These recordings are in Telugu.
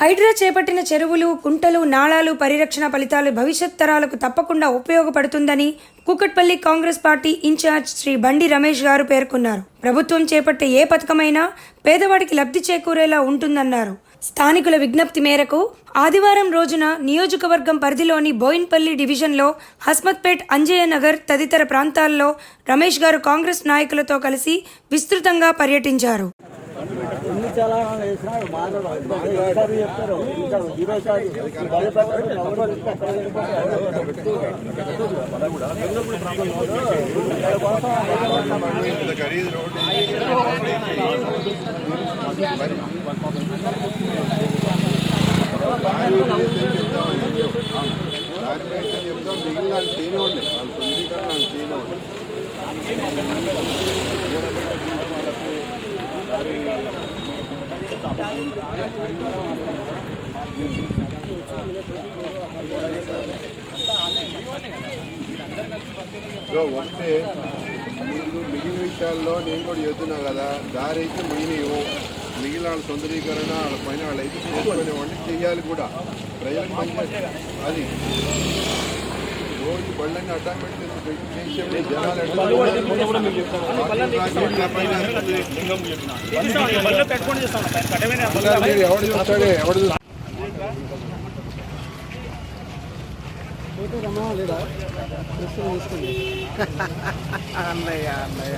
హైడ్రా చేపట్టిన చెరువులు కుంటలు నాళాలు పరిరక్షణ ఫలితాలు భవిష్యత్ తరాలకు తప్పకుండా ఉపయోగపడుతుందని Kukatpally Congress party incharge Shri Bandi Ramesh garu పేర్కొన్నారు. ప్రభుత్వం చేపట్టే ఏ పథకమైనా పేదవాడికి లబ్ధి చేకూరేలా ఉంటుందన్నారు. స్థానికుల విజ్ఞప్తి మేరకు ఆదివారం రోజున నియోజకవర్గం పరిధిలోని బోయిన్పల్లి డివిజన్లో హస్మత్పేట్ అంజయ్య నగర్ తదితర ప్రాంతాల్లో రమేష్ గారు కాంగ్రెస్ నాయకులతో కలిసి విస్తృతంగా పర్యటించారు. చలానాలు తెలంగాణ వేసినా మాట్లాడరు చెప్తారు ఇంకా ఈరోజు భయపడతారు ఎవరు ఇంకా అక్కడ దానిపైన చెప్తాం మిగిలిన వాళ్ళు చేయనివ్వండి వాళ్ళు తొందరగా వాళ్ళు చేయనివ్వండి వస్తే ఒకటే మిగిలిన విషయాల్లో నేను కూడా చెప్తున్నా కదా దారి అయితే మిగిలివు మిగిలిన వాళ్ళ సుందరీకరణ వాళ్ళ పైన వాళ్ళు అయితే చేసుకునేవాడిని చెయ్యాలి కూడా. ప్రజలకు అది. రోజు బళ్ళని పెట్టి చేసే జనాలు ఎట్లా మీరు ఎవడు చూస్తాడే? ఎవడు చూస్తాడు అన్నయ్య అన్నయ్య.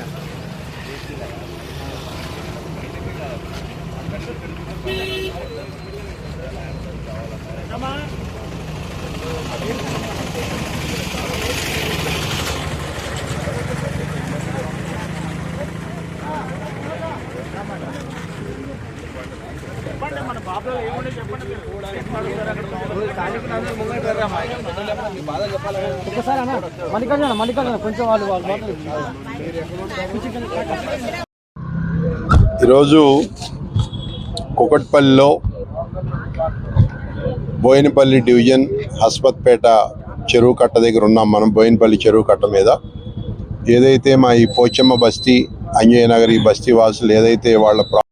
ఒకసారి అన్న మల్లికార్జున మల్లికార్జున కొంచెం వాళ్ళు వాళ్ళు ఈరోజు కుకట్పల్లిలో బోయినపల్లి డివిజన్ హస్పత్పేట చెరువు కట్ట దగ్గర ఉన్నాం మనం బోయినపల్లి చెరువు కట్ట మీద. ఏదైతే మా ఈ పోచమ్మ బస్తీ అంజయ్య నగర్ ఈ బస్తీ వాసులు ఏదైతే వాళ్ళ ప్రా-